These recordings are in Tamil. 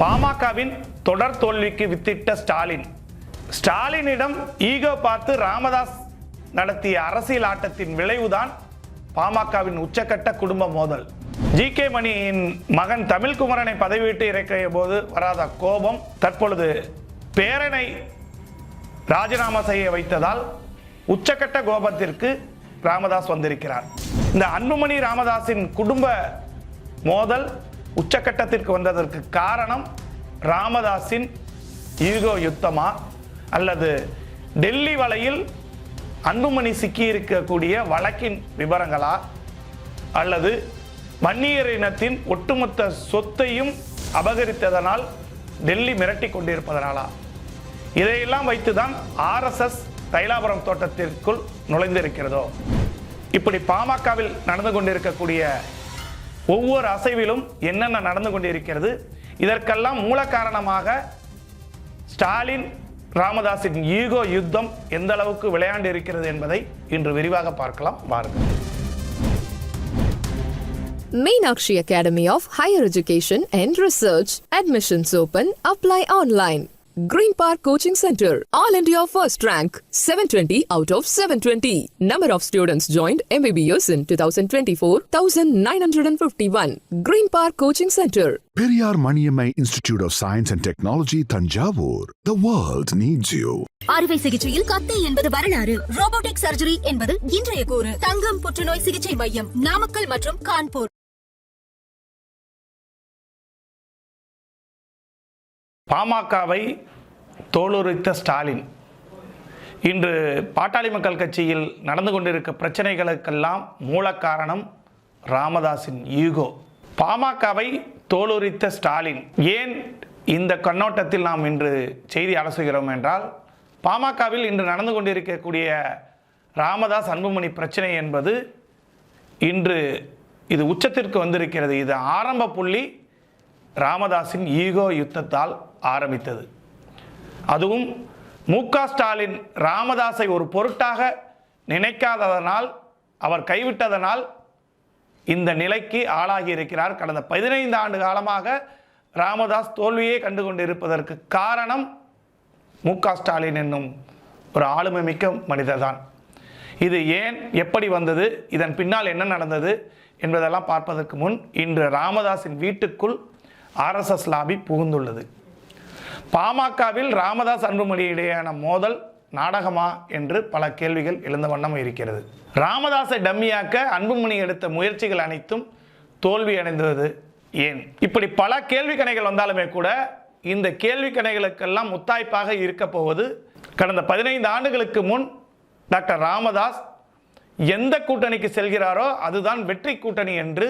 பாமகவின் தொடர் தோல்விக்கு வித்திட்ட ஸ்டாலின். ஸ்டாலினிடம் ஈகோ பார்த்து ராமதாஸ் நடத்திய அரசியல் ஆட்டத்தின் விளைவுதான் பாமகவின் உச்சக்கட்ட குடும்ப மோதல். ஜி கே மணியின் மகன் தமிழ்குமரனை பதவியிட்டு இறக்கிய போது வராத கோபம் தற்பொழுது பேரனை ராஜினாமா செய்ய வைத்ததால் உச்சக்கட்ட கோபத்திற்கு ராமதாஸ் வந்திருக்கிறார். இந்த அன்புமணி ராமதாஸின் குடும்ப மோதல் உச்சக்கட்டத்திற்கு வந்ததற்கு காரணம் ராமதாஸின் ஈகோ யுத்தமா? அல்லது டெல்லி வலையில் அன்புமணி சிக்கியிருக்கக்கூடிய வழக்கின் விவரங்களா? அல்லது வன்னியர் இனத்தின் ஒட்டுமொத்த சொத்தையும் அபகரித்ததனால் டெல்லி மிரட்டி கொண்டிருப்பதனாலா? இதையெல்லாம் வைத்துதான் ஆர்எஸ்எஸ் தைலாபுரம் தோட்டத்திற்குள் நுழைந்திருக்கிறதோ? இப்படி பாமகவில் நடந்து கொண்டிருக்கக்கூடிய ஒவ்வொரு அசைவிலும் என்னென்ன நடந்து கொண்டிருக்கிறது இதற்கெல்லாம் மூல காரணமாக ஸ்டாலின் ராமதாஸின் ஈகோ யுத்தம் எந்த அளவுக்கு விளையாண்டு இருக்கிறது என்பதை இன்று விரிவாக பார்க்கலாம் வாருங்கள் Meenakshi Academy of Higher Education and Research. Admissions open. Apply online. Green Park Coaching Center. All India first rank. 720 out of 720. Number of students joined MBBS in 2024 1951. Green Park Coaching Center. Periyar Maniammai Institute of Science and Technology, Tanjavur. The world needs you. அறுவை சிகிச்சையில் கத்தை என்பது வரலாறு ரோபோட்டிக் சர்ஜரி என்பது இன்றைய கூறு தங்கம் புற்றுநோய் சிகிச்சை மையம் நாமக்கல் மற்றும் கான்பூர் பாமகவை தோலுரித்த ஸ்டாலின். இன்று பாட்டாளி மக்கள் கட்சியில் நடந்து கொண்டிருக்க பிரச்சனைகளுக்கெல்லாம் மூல காரணம் ராமதாஸின் ஈகோ. பாமகவை தோலுரித்த ஸ்டாலின். ஏன் இந்த கண்ணோட்டத்தில் நாம் இன்று செய்தி அலசுகிறோம் என்றால் பாமகவில் இன்று நடந்து கொண்டிருக்கக்கூடிய ராமதாஸ் அன்புமணி பிரச்சனை என்பது இன்று இது உச்சத்திற்கு வந்திருக்கிறது. இது ஆரம்ப புள்ளி ராமதாஸின் ஈகோ யுத்தத்தால் ஆரம்பித்தது. அதுவும் மு ஸ்டாலின் ராமதாஸை ஒரு பொருட்டாக நினைக்காததனால் அவர் கைவிட்டதனால் இந்த நிலைக்கு ஆளாகி இருக்கிறார் கடந்த பதினைந்து ஆண்டு காலமாக ராமதாஸ் தோல்வியே கண்டு கொண்டிருப்பதற்கு காரணம் மு ஸ்டாலின் என்னும் ஒரு ஆளுமை மிக்க மனிதர்தான். இது ஏன் எப்படி வந்தது இதன் பின்னால் என்ன நடந்தது என்பதெல்லாம் பார்ப்பதற்கு முன் இன்று ராமதாஸின் வீட்டுக்குள் ஆர்எஸ்எஸ் லாபி புகுந்துள்ளது. பாமகவில் ராமதாஸ் அன்புமணி இடையேயான மோதல் நாடகமா என்று பல கேள்விகள் எழுந்த வண்ணம் இருக்கிறது. ராமதாஸை டம்மியாக்க அன்புமணி எடுத்த முயற்சிகள் அனைத்தும் தோல்வி அடைந்தது ஏன்? இப்படி பல கேள்வி கணைகள் வந்தாலுமே கூட இந்த கேள்வி கணைகளுக்கெல்லாம் முத்தாய்ப்பாக இருக்க போவது கடந்த பதினைந்து ஆண்டுகளுக்கு முன் டாக்டர் ராமதாஸ் எந்த கூட்டணிக்கு செல்கிறாரோ அதுதான் வெற்றி கூட்டணி என்று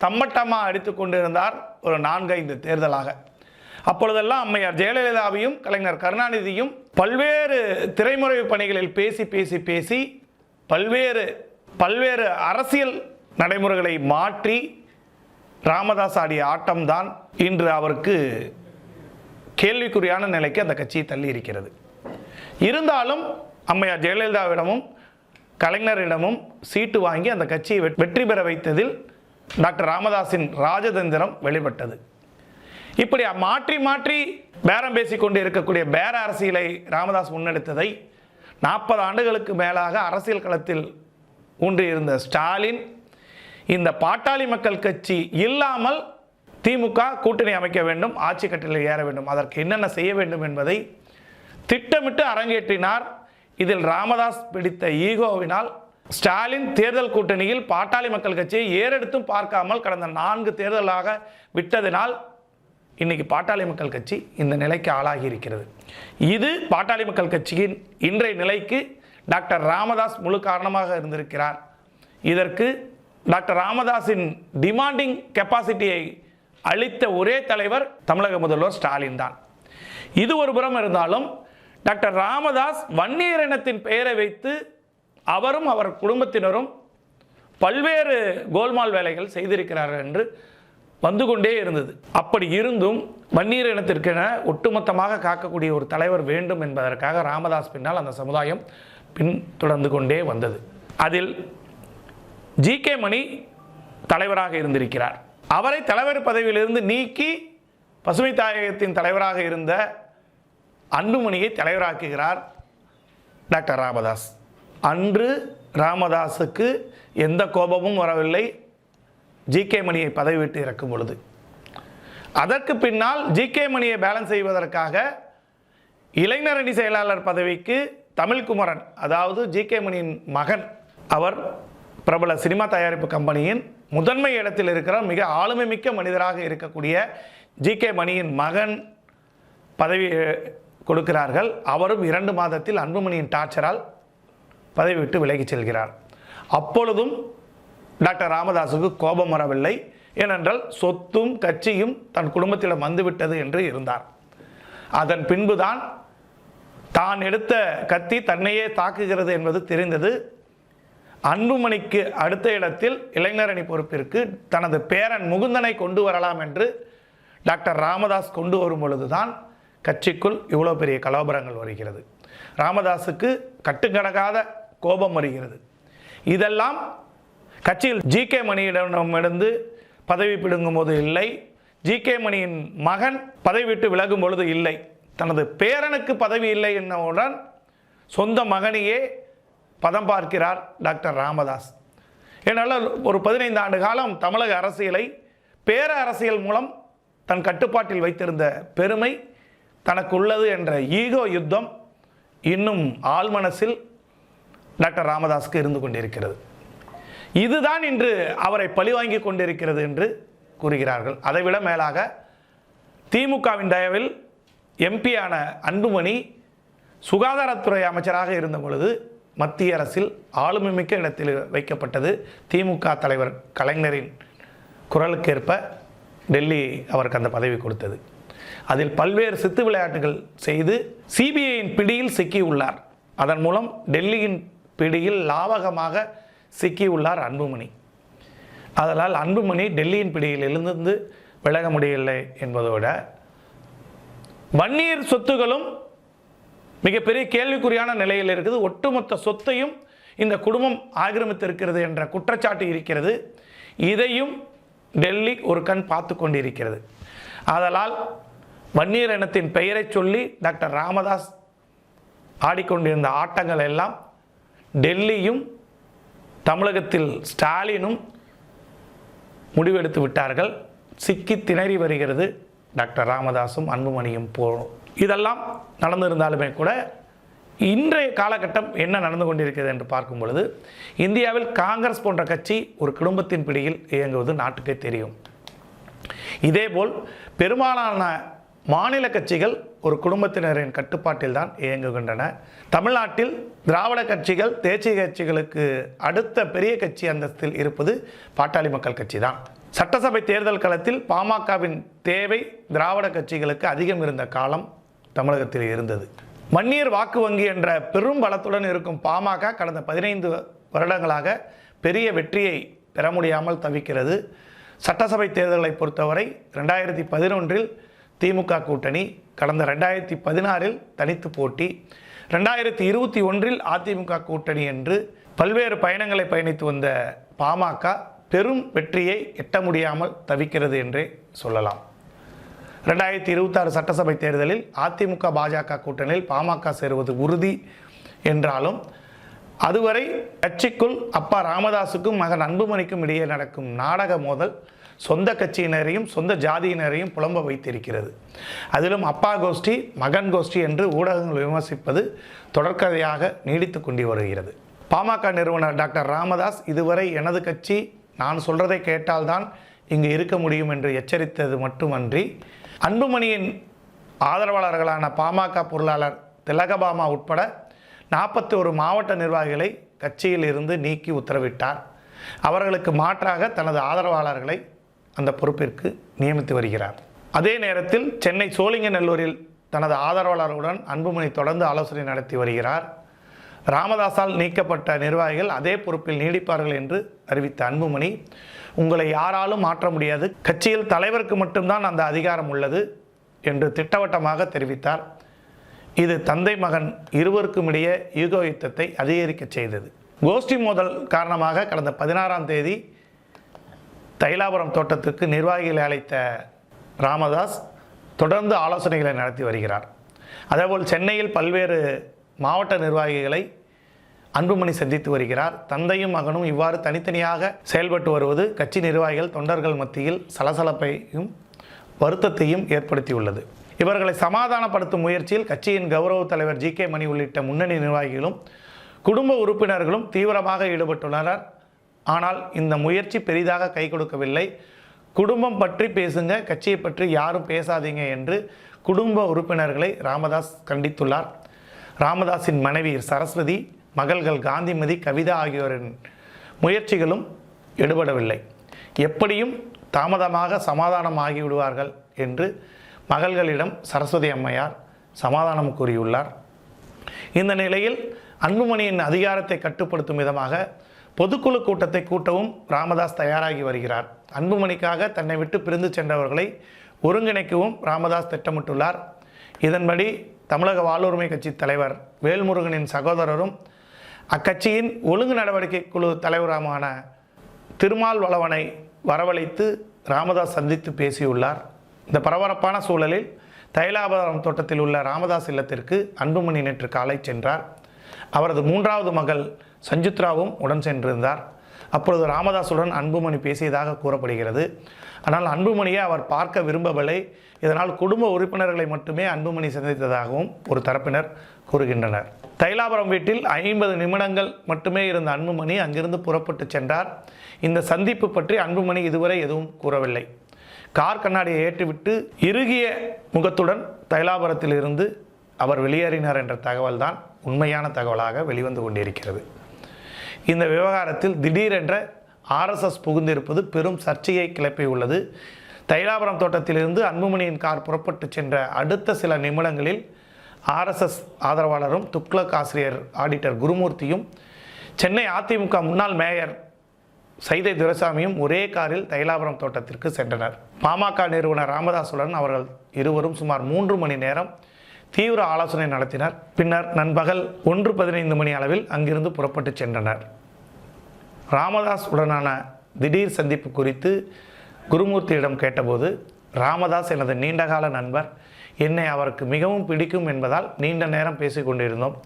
தம்மட்டமாக அடித்து கொண்டிருந்தார் ஒரு நான்கைந்து தேர்தலாக. அப்பொழுதெல்லாம் அம்மையார் ஜெயலலிதாவையும் கலைஞர் கருணாநிதியும் பல்வேறு திரைமுறை பணிகளில் பேசி பேசி பேசி பல்வேறு பல்வேறு அரசியல் நடைமுறைகளை மாற்றி ராமதாஸ் ஆடிய ஆட்டம்தான் இன்று அவருக்கு கேள்விக்குறியான நிலைக்கு அந்த கட்சியை தள்ளி இருக்கிறது இருந்தாலும் அம்மையார் ஜெயலலிதாவிடமும் கலைஞரிடமும் சீட்டு வாங்கி அந்த கட்சியை வெற்றி பெற வைத்ததில் டாக்டர் ராமதாஸின் ராஜதந்திரம் வெளிப்பட்டது. இப்படி மாற்றி மாற்றி பேரம் பேசிக்கொண்டு இருக்கக்கூடிய பேர அரசியலை ராமதாஸ் முன்னெடுத்ததை நாற்பது ஆண்டுகளுக்கு மேலாக அரசியல் களத்தில் ஊன்றியிருந்த ஸ்டாலின் இந்த பாட்டாளி மக்கள் கட்சி இல்லாமல் திமுக கூட்டணி அமைக்க வேண்டும் ஆட்சி கட்டிலில் ஏற வேண்டும் அதற்கு என்னென்ன செய்ய வேண்டும் என்பதை திட்டமிட்டு அரங்கேற்றினார். இதில் ராமதாஸ் பிடித்த ஈகோவினால் ஸ்டாலின் தேர்தல் கூட்டணியில் பாட்டாளி மக்கள் கட்சியை ஏறெடுத்தும் பார்க்காமல் கடந்த நான்கு தேர்தலாக விட்டதினால் இன்னைக்கு பாட்டாளி மக்கள் கட்சி இந்த நிலைக்கு ஆளாகி இருக்கிறது இது பாட்டாளி மக்கள் கட்சியின் இன்றைய நிலைக்கு டாக்டர் ராமதாஸ் முழு காரணமாக இருந்திருக்கிறார். இதற்கு டாக்டர் ராமதாஸின் டிமாண்டிங் கெப்பாசிட்டியை அளித்த ஒரே தலைவர் தமிழக முதல்வர் ஸ்டாலின் தான். இது ஒரு புறம் இருந்தாலும் டாக்டர் ராமதாஸ் வன்னியர் இனத்தின் பெயரை வைத்து அவரும் அவர் குடும்பத்தினரும் பல்வேறு கோல்மால் வேலைகள் செய்திருக்கிறார்கள் என்று வந்து கொண்டே இருந்தது. அப்படி இருந்தும் வன்னியர் இனத்திற்கென ஒட்டுமொத்தமாக காக்கக்கூடிய ஒரு தலைவர் வேண்டும் என்பதற்காக ராமதாஸ் பின்னால் அந்த சமுதாயம் பின்தொடர்ந்து கொண்டே வந்தது. அதில் ஜி கே மணி தலைவராக இருந்திருக்கிறார். அவரை தலைவர் பதவியிலிருந்து நீக்கி பசுமை தாயகத்தின் தலைவராக இருந்த அன்புமணியை தலைவராக்குகிறார் டாக்டர் ராமதாஸ். அன்று ராமதாஸுக்கு எந்த கோபமும் வரவில்லை. ஜி கே மணியை பதவி விட்டு இறக்கும் பொழுது. அதற்கு பின்னால் ஜி கே மணியை பேலன்ஸ் செய்வதற்காக இளைஞரணி செயலாளர் பதவிக்கு தமிழ்குமரன் அதாவது ஜி கே மணியின் மகன் அவர் பிரபல சினிமா தயாரிப்பு கம்பெனியின் முதன்மை இடத்தில் இருக்கிற மிக ஆளுமை மிக்க மனிதராக இருக்கக்கூடிய ஜி கே மணியின் மகன் பதவி கொடுக்கிறார்கள். அவரும் இரண்டு மாதத்தில் அன்புமணியின் டார்ச்சரால் பதவி விட்டு விலகிச் செல்கிறார். அப்பொழுதும் டாக்டர் ராமதாஸுக்கு கோபம் வரவில்லை. ஏனென்றால் சொத்தும் கட்சியும் தன் குடும்பத்திடம் வந்துவிட்டது என்று இருந்தார். அதன் பின்புதான் தான் எடுத்த கத்தி தன்னையே தாக்குகிறது என்பது தெரிந்தது. அன்புமணிக்கு அடுத்த இடத்தில் இளைஞரணி பொறுப்பிற்கு தனது பேரன் முகுந்தனை கொண்டு வரலாம் என்று டாக்டர் ராமதாஸ் கொண்டு வரும் பொழுதுதான் கட்சிக்குள் இவ்வளோ பெரிய கலோபரங்கள் வருகிறது. ராமதாஸுக்கு கட்டுக்கணக்காத கோபம் வருகிறது. இதெல்லாம் கட்சியில் ஜி கே மணியிடமிருந்து பதவி பிடுங்கும் போது இல்லை. ஜி கே மணியின் மகன் பதவி விட்டு விலகும் பொழுது இல்லை. தனது பேரனுக்கு பதவி இல்லை என்னவுடன் சொந்த மகனையே பதம் பார்க்கிறார் டாக்டர் ராமதாஸ். என்னால் ஒரு பதினைந்து ஆண்டு காலம் தமிழக அரசியலை பேர அரசியல் மூலம் தன் கட்டுப்பாட்டில் வைத்திருந்த பெருமை தனக்கு உள்ளது என்ற ஈகோ யுத்தம் இன்னும் ஆழ்மனசில் டாக்டர் ராமதாஸுக்கு இருந்து கொண்டிருக்கிறது. இதுதான் இன்று அவரை பழிவாங்கி கொண்டிருக்கிறது என்று கூறுகிறார்கள். அதைவிட மேலாக திமுகவின் தயவில் எம்பியான அன்புமணி சுகாதாரத்துறை அமைச்சராக இருந்த பொழுது மத்திய அரசில் ஆளுமை மிக்க இடத்தில் வைக்கப்பட்டது. திமுக தலைவர் கலைஞரின் குரலுக்கேற்ப டெல்லி அவருக்கு அந்த பதவி கொடுத்தது. அதில் பல்வேறு சித்து விளையாட்டுகள் செய்து சிபிஐயின் பிடியில் சிக்கியுள்ளார். அதன் மூலம் டெல்லியின் பிடியில் லாவகமாக சிக்கியுள்ளார் அன்புமணி. அதனால் அன்புமணி டெல்லியின் பிடியில் எழுந்திருந்து விலக முடியவில்லை என்பதோட வன்னியர் சொத்துகளும் மிகப்பெரிய கேள்விக்குறியான நிலையில் இருக்குது. ஒட்டுமொத்த சொத்தையும் இந்த குடும்பம் ஆக்கிரமித்திருக்கிறது என்ற குற்றச்சாட்டு இருக்கிறது. இதையும் டெல்லி ஒரு கண் பார்த்து கொண்டிருக்கிறது. ஆதலால் வன்னியர் இனத்தின் பெயரை சொல்லி டாக்டர் ராமதாஸ் ஆடிக்கொண்டிருந்த ஆட்டங்கள் எல்லாம் டெல்லியும் தமிழகத்தில் ஸ்டாலினும் முடிவெடுத்து விட்டார்கள். சிக்கி திணறி வருகிறது. டாக்டர் ராமதாஸும் அன்புமணியும் போகணும் இதெல்லாம் நடந்திருந்தாலுமே கூட இன்றைய காலகட்டம் என்ன நடந்து கொண்டிருக்கிறது என்று பார்க்கும் பொழுது இந்தியாவில் காங்கிரஸ் போன்ற கட்சி ஒரு குடும்பத்தின் பிடியில் இயங்குவது நாட்டுக்கே தெரியும். இதேபோல் பெரும்பாலான மாநில கட்சிகள் ஒரு குடும்பத்தினரின் கட்டுப்பாட்டில் தான் இயங்குகின்றன. தமிழ்நாட்டில் திராவிட கட்சிகள் தேசிய கட்சிகளுக்கு அடுத்த பெரிய கட்சி அந்தஸ்தில் இருப்பது பாட்டாளி மக்கள் கட்சி தான் சட்டசபை தேர்தல் களத்தில் பாமகவின் தேவை திராவிட கட்சிகளுக்கு அதிகம் இருந்த காலம் தமிழகத்தில் இருந்தது. வன்னியர் வாக்கு வங்கி என்ற பெரும் பலத்துடன் இருக்கும் பாமக கடந்த பதினைந்து வருடங்களாக பெரிய வெற்றியை பெற முடியாமல் தவிக்கிறது. சட்டசபை தேர்தலை பொறுத்தவரை ரெண்டாயிரத்தி பதினொன்றில் திமுக கூட்டணி கடந்த ரெண்டாயிரத்தி பதினாறில் தனித்து போட்டி ரெண்டாயிரத்தி இருபத்தி ஒன்றில் அதிமுக கூட்டணி என்று பல்வேறு பயணங்களை பயணித்து வந்த பாமக பெரும் வெற்றியை எட்ட முடியாமல் தவிக்கிறது என்றே சொல்லலாம். ரெண்டாயிரத்தி இருபத்தாறு சட்டசபை தேர்தலில் அதிமுக பாஜக கூட்டணியில் பாமக சேருவது உறுதி என்றாலும் அதுவரை கட்சிக்குள் அப்பா ராமதாஸுக்கும் மகன் அன்புமணிக்கும் இடையே நடக்கும் நாடக மோதல் சொந்த கட்சியினரையும் சொந்த ஜாதியினரையும் புலம்ப வைத்திருக்கிறது. அதிலும் அப்பா கோஷ்டி மகன் கோஷ்டி என்று ஊடகங்கள் விமர்சிப்பது தொடர்கதையாக நீடித்து கொண்டு வருகிறது. பாமக நிறுவனர் டாக்டர் ராமதாஸ் இதுவரை எனது கட்சி நான் சொல்றதை கேட்டால்தான் இங்கு இருக்க முடியும் என்று எச்சரித்தது மட்டுமன்றி அன்புமணியின் ஆதரவாளர்களான பாமக பொருளாளர் திலகபாமா உட்பட நாற்பத்தி ஒரு மாவட்ட நிர்வாகிகளை கட்சியில் இருந்து நீக்கி உத்தரவிட்டார். அவர்களுக்கு மாற்றாக தனது ஆதரவாளர்களை அந்த பொறுப்பிற்கு நியமித்து வருகிறார். அதே நேரத்தில் சென்னை சோழிங்கநல்லூரில் தனது ஆதரவாளர்களுடன் அன்புமணி தொடர்ந்து ஆலோசனை நடத்தி வருகிறார். ராமதாஸால் நீக்கப்பட்ட நிர்வாகிகள் அதே பொறுப்பில் நீடிப்பார்கள் என்று அறிவித்த அன்புமணி உங்களை யாராலும் மாற்ற முடியாது. கட்சியில் தலைவருக்கு மட்டும்தான் அந்த அதிகாரம் உள்ளது என்று திட்டவட்டமாக தெரிவித்தார். இது தந்தை மகன் இருவருக்கும் இடையே யூகோயுத்தத்தை அதிகரிக்க செய்தது. கோஷ்டி மோதல் காரணமாக கடந்த பதினாறாம் தேதி தைலாபுரம் தோட்டத்திற்கு நிர்வாகிகளை அழைத்த ராமதாஸ் தொடர்ந்து ஆலோசனைகளை நடத்தி வருகிறார். அதேபோல் சென்னையில் பல்வேறு மாவட்ட நிர்வாகிகளை அன்புமணி சந்தித்து வருகிறார். தந்தையும் மகனும் இவ்வாறு தனித்தனியாக செயல்பட்டு வருவது கட்சி நிர்வாகிகள் தொண்டர்கள் மத்தியில் சலசலப்பையும் வருத்தத்தையும் ஏற்படுத்தியுள்ளது. இவர்களை சமாதானப்படுத்தும் முயற்சியில் கட்சியின் கௌரவ தலைவர் ஜி கே மணி உள்ளிட்ட முன்னணி நிர்வாகிகளும் குடும்ப உறுப்பினர்களும் தீவிரமாக ஈடுபட்டுள்ளனர். ஆனால் இந்த முயற்சி பெரிதாக கை கொடுக்கவில்லை. குடும்பம் பற்றி பேசுங்க கட்சியை பற்றி யாரும் பேசாதீங்க என்று குடும்ப உறுப்பினர்களை ராமதாஸ் கண்டித்துள்ளார். ராமதாஸின் மனைவி சரஸ்வதி மகள்கள் காந்திமதி கவிதா ஆகியோரின் முயற்சிகளும் எடுபடவில்லை. எப்படியும் தாமதமாக சமாதானம் ஆகிவிடுவார்கள் என்று மகள்களிடம் சரஸ்வதி அம்மையார் சமாதானம் கூறியுள்ளார். இந்த நிலையில் அன்புமணியின் அதிகாரத்தை கட்டுப்படுத்தும் விதமாக பொதுக்குழு கூட்டத்தை கூட்டவும் ராமதாஸ் தயாராகி வருகிறார். அன்புமணிக்காக தன்னை விட்டு பிரிந்து சென்றவர்களை ஒருங்கிணைக்கவும் ராமதாஸ் திட்டமிட்டுள்ளார். இதன்படி தமிழக வாழ்வுரிமை கட்சி தலைவர் வேல்முருகனின் சகோதரரும் அக்கட்சியின் ஒழுங்கு நடவடிக்கை குழு தலைவருமான திருமால் வளவனை வரவழைத்து ராமதாஸ் சந்தித்து பேசியுள்ளார். இந்த பரபரப்பான சூழலில் தைலாபுரம் தோட்டத்தில் உள்ள ராமதாஸ் இல்லத்திற்கு அன்புமணி நேற்று காலை சென்றார். அவரது மூன்றாவது மகள் சஞ்சுத்ராவும் உடன் சென்றிருந்தார். அப்பொழுது ராமதாசுடன் அன்புமணி பேசியதாக கூறப்படுகிறது. ஆனால் அன்புமணியை அவர் பார்க்க விரும்பவில்லை. இதனால் குடும்ப உறுப்பினர்களை மட்டுமே அன்புமணி சந்தித்ததாகவும் ஒரு தரப்பினர் கூறுகின்றனர். தைலாபுரம் வீட்டில் ஐம்பது நிமிடங்கள் மட்டுமே இருந்த அன்புமணி அங்கிருந்து புறப்பட்டு சென்றார். இந்த சந்திப்பு பற்றி அன்புமணி இதுவரை எதுவும் கூறவில்லை. கார் கண்ணாடியை ஏற்றிவிட்டு இறுகிய முகத்துடன் தைலாபுரத்தில் இருந்து அவர் வெளியேறினார் என்ற தகவல்தான் உண்மையான தகவலாக வெளிவந்து கொண்டிருக்கிறது. இந்த விவகாரத்தில் திடீரென்ற ஆர்எஸ்எஸ் புகுந்திருப்பது பெரும் சர்ச்சையை கிளப்பியுள்ளது தைலாபுரம் தோட்டத்திலிருந்து அன்புமணியின் கார் புறப்பட்டு சென்ற அடுத்த சில நிமிடங்களில் ஆர்எஸ்எஸ் ஆதரவாளரும் துக்ளக் ஆசிரியர் ஆடிட்டர் குருமூர்த்தியும் சென்னை அதிமுக முன்னாள் மேயர் சைதை துரைசாமியும் ஒரே காரில் தைலாபுரம் தோட்டத்திற்கு சென்றனர். பாமக நிறுவனர் ராமதாசுடன் அவர்கள் இருவரும் சுமார் மூன்று மணி நேரம் தீவிர ஆலோசனை நடத்தினர். பின்னர் நண்பகல் ஒன்று பதினைந்து மணி அளவில் அங்கிருந்து புறப்பட்டு சென்றனர். ராமதாஸ் உடனான திடீர் சந்திப்பு குறித்து குருமூர்த்தியிடம் கேட்டபோது ராமதாஸ் எனது நீண்டகால நண்பர். என்னை அவருக்கு மிகவும் பிடிக்கும் என்பதால் நீண்ட நேரம் பேசிக் கொண்டிருந்தோம்.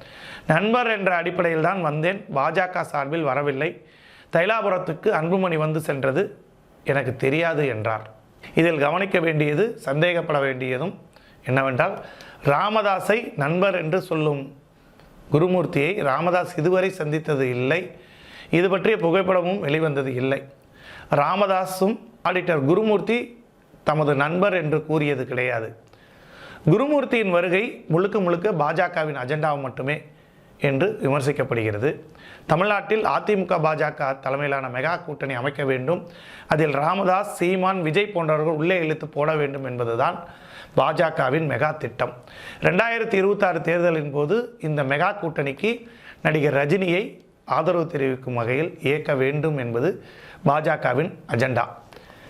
நண்பர் என்ற அடிப்படையில் தான் வந்தேன். பாஜக சார்பில் வரவில்லை. தைலாபுரத்துக்கு அன்புமணி வந்து சென்றது எனக்கு தெரியாது என்றார். இதில் கவனிக்க வேண்டியது சந்தேகப்பட வேண்டியதும் என்னவென்றால் ராமதாஸை நண்பர் என்று சொல்லும் குருமூர்த்தியை ராமதாஸ் இதுவரை சந்தித்தது இல்லை. இது பற்றிய புகைப்படமும் வெளிவந்தது இல்லை. ராமதாஸும் ஆடிட்டர் குருமூர்த்தி தமது நண்பர் என்று கூறியது கிடையாது. குருமூர்த்தியின் வருகை முழுக்க முழுக்க பாஜகவின் அஜெண்டாவை மட்டுமே என்று விமர்சிக்கப்படுகிறது. தமிழ்நாட்டில் அதிமுக பாஜக தலைமையிலான மெகா கூட்டணி அமைக்க வேண்டும். அதில் ராமதாஸ் சீமான் விஜய் போன்றவர்கள் உள்ளே இழுத்து போட வேண்டும் என்பதுதான் பாஜகவின் மெகா திட்டம். ரெண்டாயிரத்தி இருபத்தாறு தேர்தலின் போது இந்த மெகா கூட்டணிக்கு நடிகர் ரஜினியை ஆதரவு தெரிவிக்கும் வகையில் இயக்க வேண்டும் என்பது பாஜகவின் அஜெண்டா.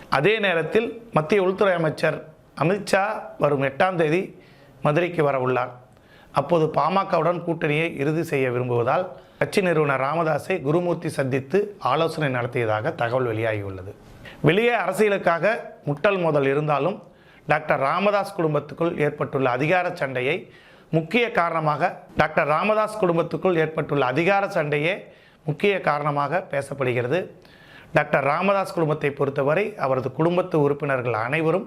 அதே நேரத்தில் மத்திய உள்துறை அமைச்சர் அமித்ஷா வரும் எட்டாம் தேதி மதுரைக்கு வரவுள்ளார் அப்போது பாமகவுடன் கூட்டணியை இறுதி செய்ய விரும்புவதால் கட்சி நிறுவனர் ராமதாஸை குருமூர்த்தி சந்தித்து ஆலோசனை நடத்தியதாக தகவல் வெளியாகியுள்ளது. வெளியே அரசியலுக்காக முட்டல் மோதல் இருந்தாலும் டாக்டர் ராமதாஸ் குடும்பத்துக்குள் ஏற்பட்டுள்ள அதிகார சண்டையை முக்கிய காரணமாக டாக்டர் ராமதாஸ் குடும்பத்துக்குள் ஏற்பட்டுள்ள அதிகார சண்டையே முக்கிய காரணமாக பேசப்படுகிறது. டாக்டர் ராமதாஸ் குடும்பத்தை பொறுத்தவரை அவரது குடும்பத்து உறுப்பினர்கள் அனைவரும்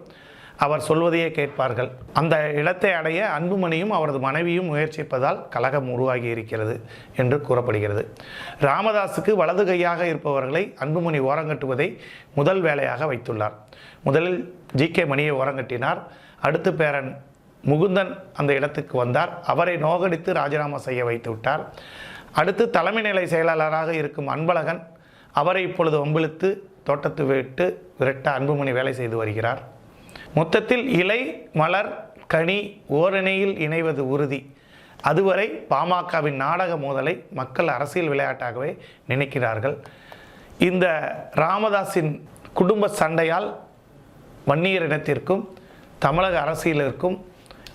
அவர் சொல்வதையே கேட்பார்கள். அந்த இடத்தை அடைய அன்புமணியும் அவரது மனைவியும் முயற்சிப்பதால் கலகம் உருவாகி இருக்கிறது என்று கூறப்படுகிறது. ராமதாஸுக்கு வலது கையாக இருப்பவர்களை அன்புமணி ஓரங்கட்டுவதை முதல் வேலையாக வைத்துள்ளார். முதலில் ஜி கே மணியை ஓரங்கட்டினார் அடுத்து பேரன் முகுந்தன் அந்த இடத்துக்கு வந்தார். அவரை நோகடித்து ராஜினாமா செய்ய வைத்து விட்டார். அடுத்து தலைமை நிலை செயலாளராக இருக்கும் அன்பழகன் அவரை இப்பொழுது வம்பிழுத்து தோட்டத்து விட்டு விரட்ட அன்புமணி வேலை செய்து வருகிறார். மொத்தத்தில் இலை மலர் கனி ஓரணியில் இணைவது உறுதி. அதுவரை பாமகவின் நாடக மோதலை மக்கள் அரசியல் விளையாட்டாகவே நினைக்கிறார்கள். இந்த ராமதாஸின் குடும்ப சண்டையால் வன்னியரிடத்திற்கும் தமிழக அரசியலிற்கும்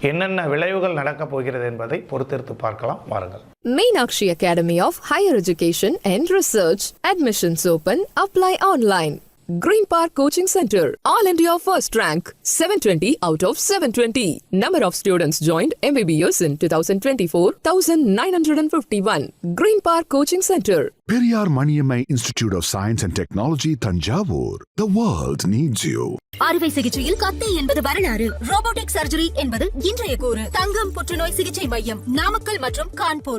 என்னென்ன விளைவுகள் நடக்கப் போகிறது என்பதை பொறுத்திருத்து பார்க்கலாம். வாருங்கள். Meenakshi academy of higher education and research admissions open apply online Green Park Coaching Center, All India First Rank, 720 out of 720. Number of students joined MBBS in 2024, 1951. Green Park Coaching Center, Periyar Maniammai Institute of Science and Technology, Tanjavur. The world needs you. அறுவை சிகிச்சையில் கத்தை என்பது வரலாறு ரோபோட்டிக் சர்ஜரி என்பது இன்றைய கூறு தங்கம் புற்றுநோய் சிகிச்சை மையம் நாமக்கல் மற்றும் கான்பூர்